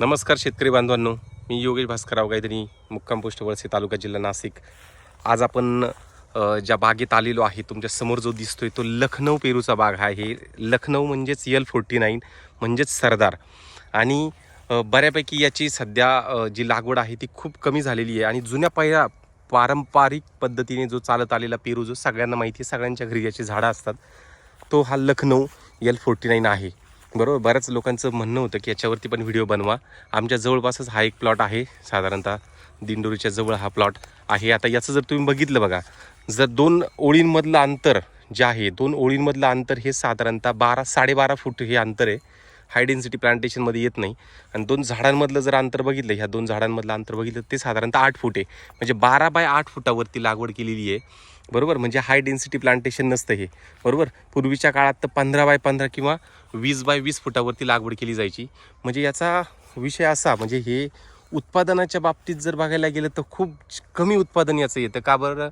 नमस्कार शेतकरी बांधवांनो मी योगेश भास्करराव गायधनी मुक्काम पोस्ट वळसे तालुका जिल्हा नाशिक. आज आपण ज्या बागेत आलेलो आहे तुमच्यासमोर जो दिसतोय तो लखनौ पेरूचा बाग आहे. लखनौ म्हणजेच यल फोर्टी नाईन म्हणजेच सरदार. आणि बऱ्यापैकी याची सध्या जी लागवड आहे ती खूप कमी झालेली आहे. आणि जुन्या पहिल्या पारंपरिक पद्धतीने जो चालत आलेला पेरू जो सगळ्यांना माहिती आहे सगळ्यांच्या घरी याची झाडं असतात तो हा लखनौ यल फोर्टी नाईन आहे. बरोबर बऱ्याच लोकांचं म्हणणं होतं की याच्यावरती पण व्हिडिओ बनवा. आमच्या जवळपासच हा एक प्लॉट आहे साधारणतः दिंडोरीच्या जवळ हा प्लॉट आहे. आता याचं जर तुम्ही बघितलं बघा जर दोन ओळींमधलं अंतर जे आहे दोन ओळींमधलं अंतर हे साधारणतः बारा साडेबारा फूट हे अंतर आहे. हाय डेन्सिटी प्लांटेशनमध्ये येत नाही. आणि दोन झाडांमधलं जर अंतर बघितलं ह्या दोन झाडांमधलं अंतर बघितलं ते साधारणतः आठ फूट आहे. म्हणजे बारा बाय आठ फुटावरती लागवड केलेली आहे. बरोबर? म्हणजे हाय डेन्सिटी प्लांटेशन नसतं हे. बरोबर? पूर्वीच्या काळात तर पंधरा बाय पंधरा किंवा वीस बाय वीस फुटावरती लागवड केली जायची. म्हणजे याचा विषय असा म्हणजे हे उत्पादनाच्या बाबतीत जर बघायला गेलं तर खूप कमी उत्पादन याचं येतं. का बरं?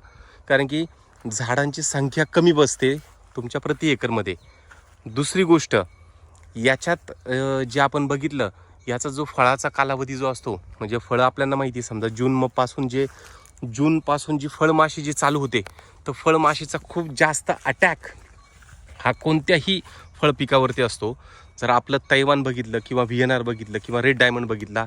कारण की झाडांची संख्या कमी बसते तुमच्या प्रति एकरमध्ये. दुसरी गोष्ट याच्यात जे आपण बघितलं याचा जो फळाचा कालावधी जो असतो म्हणजे फळं आपल्याला माहिती आहे समजा जून म पासून जे जूनपासून जी फळमाशी जी चालू होते तर फळमाशीचा खूप जास्त अटॅक हा कोणत्याही फळ पिकावरती असतो. जर आपलं तैवान बघितलं किंवा व्ही एन आर बघितलं किंवा रेड डायमंड बघितला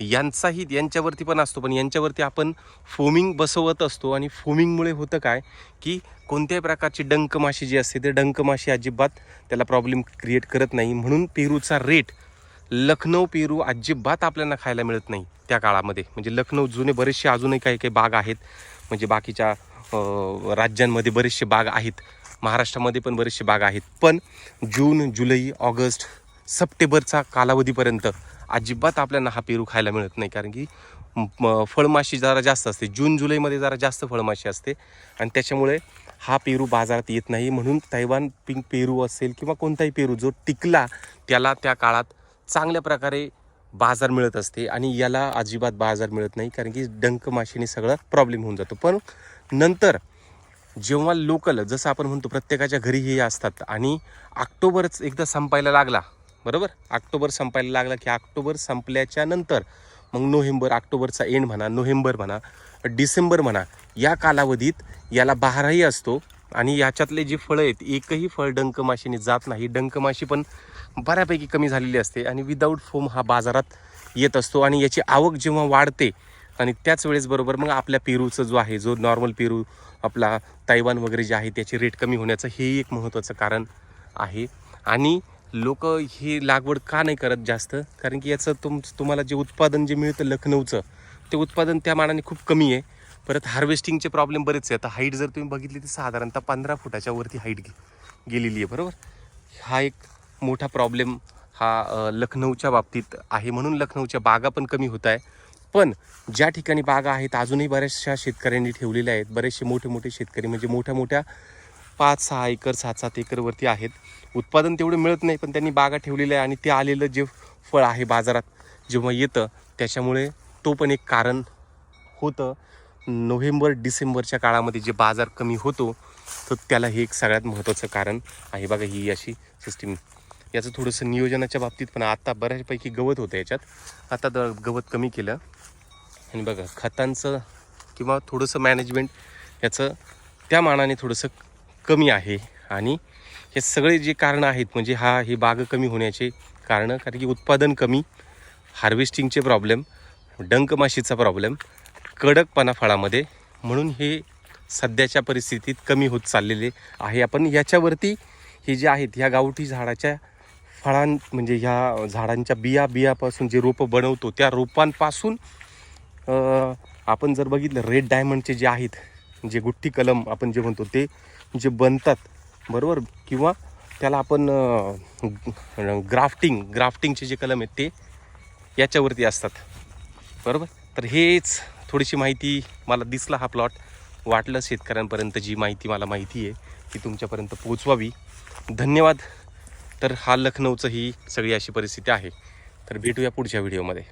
यांचाही यांच्यावरती पण असतो पण यांच्यावरती आपण फोमिंग बसवत असतो. आणि फोमिंगमुळे होतं काय? की कोणत्याही प्रकारची डंक माशी जी असते ते डंक माशी अजिबात त्याला प्रॉब्लेम क्रिएट करत नाही. म्हणून पेरूचा रेट लखनौ पेरू अजिबात आपल्याला खायला मिळत नाही त्या काळामध्ये. म्हणजे लखनौ जुने बरेचसे अजूनही काही काही बाग आहेत. म्हणजे बाकीच्या राज्यांमध्ये बरेचसे बाग आहेत. महाराष्ट्रामध्ये पण बरेचसे बाग आहेत. पण जून जुलै ऑगस्ट सप्टेंबरचा कालावधीपर्यंत अजिबात आपल्याला हा पेरू खायला मिळत नाही. कारण की फळमाशी जरा जास्त असते. जून जुलैमध्ये जरा जास्त फळमाशी असते. आणि त्याच्यामुळे हा पेरू बाजारात येत नाही. म्हणून तैवान पिंक पेरू असेल किंवा कोणताही पेरू जो टिकला त्याला त्या काळात चांगल्या प्रकारे बाजार मिळत असते आणि याला अजिबात बाजार मिळत नाही. कारण की डंक माशीने सगळं प्रॉब्लेम होऊन जातो. पण नंतर जेव्हा लोकल जसं आपण म्हणतो प्रत्येकाच्या घरी हे असतात आणि ऑक्टोबरच एकदा संपायला लागला बरोबर? ऑक्टोबर संपायला लागला की ऑक्टोबर संपल्याच्या नंतर मग नोव्हेंबर ऑक्टोबरचा एंड म्हणा नोव्हेंबर म्हणा डिसेंबर म्हणा या कालावधीत याला बहाराही असतो. आणि याच्यातले जी फळं आहेत एकही फळ डंकमाशीने जात नाही. डंकमाशी पण बऱ्यापैकी कमी झालेली असते. आणि विदाऊट फोम हा बाजारात येत असतो. आणि याची आवक जेव्हा वाढते आणि त्याच वेळेस बरोबर मग आपल्या पेरूचं जो आहे जो नॉर्मल पेरू आपला तैवान वगैरे जे आहे त्याचे रेट कमी होण्याचं हे एक महत्त्वाचं कारण आहे. आणि लोक ही लागवड का नाही करत जास्त? कारण की याचं तुम तुम्हाला जे उत्पादन जे मिळतं लखनौचं ते उत्पादन त्या मानाने खूप कमी आहे. परत हार्वेस्टिंगचे प्रॉब्लेम बरेच आहे आता हाईट जर तुम्ही बघितली तर साधारणतः पंधरा फुटाच्या वरती हाईट गे गेलेली आहे बरोबर? हा एक मोठा प्रॉब्लेम हा लखनौच्या बाबतीत आहे. म्हणून लखनौच्या बागा पण कमी होत आहे पण ज्या ठिकाणी बागा आहेत अजूनही बऱ्याचशा शेतकऱ्यांनी ठेवलेल्या आहेत. बरेचसे मोठे मोठे शेतकरी म्हणजे मोठ्या मोठ्या पाच सहा एकर सात सात एकरवरती आहेत. उत्पादन तेवढं मिळत नाही पण त्यांनी बागा ठेवलेल्या आहे आणि ते आलेलं जे फळ आहे बाजारात जेव्हा येतं त्याच्यामुळे तो पण एक कारण होतं. नोव्हेंबर डिसेंबरच्या काळामध्ये जे बाजार कमी होतो तर त्याला हे एक सगळ्यात महत्त्वाचं कारण आहे. बघा ही अशी सिस्टीम याचं थोडंसं नियोजनाच्या बाबतीत पण आत्ता बऱ्याचपैकी गवत होतं याच्यात. आता द गवत कमी केलं. आणि बघा खतांचं किंवा थोडंसं मॅनेजमेंट याचं त्या मानाने थोडंसं कमी आहे. आणि हे सगळे जे कारणं आहेत म्हणजे हा हे बाग कमी होण्याचे कारणं कारण की उत्पादन कमी हार्वेस्टिंगचे प्रॉब्लेम डंक माशीचा प्रॉब्लेम कडकपणा फळामध्ये. म्हणून हे सध्याच्या परिस्थितीत कमी होत चाललेले आहे. आपण याच्यावरती हे जे आहेत ह्या गावठी झाडाच्या फळां म्हणजे ह्या झाडांच्या बिया बियापासून जे रोपं बनवतो त्या रोपांपासून आपण जर बघितलं रेड डायमंडचे जे आहेत जे गुट्टी कलम आपण जे म्हणतो ते जे बनतात बरोबर? किंवा त्याला आपण ग्राफ्टिंग ग्राफ्टिंगचे जे कलम आहेत ते याच्यावरती असतात बरोबर? तर हेच थोडीशी माहिती मला दिसला हा प्लॉट. वाटलं शेतकऱ्यांपर्यंत जी माहिती मला माहिती आहे ती तुमच्यापर्यंत पोचवावी धन्यवाद. तर हा लखनौचं ही सगळी अशी परिस्थिती आहे. तर भेटूया पुढच्या व्हिडिओमध्ये.